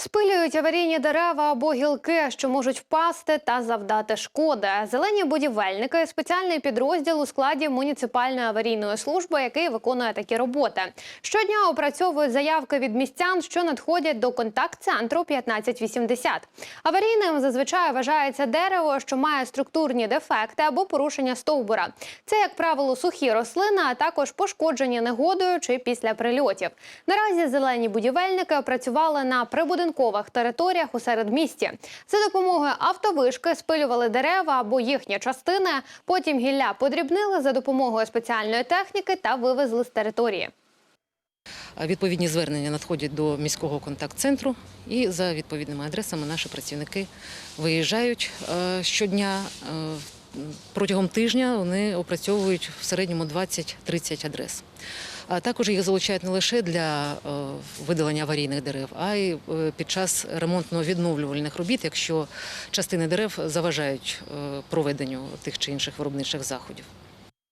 Спилюють аварійні дерева або гілки, що можуть впасти та завдати шкоди. Зелені будівельники спеціальний підрозділ у складі муніципальної аварійної служби, який виконує такі роботи. Щодня опрацьовують заявки від містян, що надходять до контакт-центру 1580. Аварійним зазвичай вважається дерево, що має структурні дефекти або порушення стовбура. Це, як правило, сухі рослини, а також пошкоджені негодою чи після прильотів. Наразі зелені будівельники опрацювали на прибудинкових територіях у середмісті. За допомогою автовишки спилювали дерева або їхні частини. Потім гілля подрібнили за допомогою спеціальної техніки та вивезли з території. Відповідні звернення надходять до міського контакт-центру, і за відповідними адресами наші працівники виїжджають е, щодня. Протягом тижня вони опрацьовують в середньому 20-30 адрес. А також їх залучають не лише для е, видалення аварійних дерев, а й е, під час ремонтно-відновлювальних робіт, якщо частини дерев заважають е, проведенню тих чи інших виробничих заходів.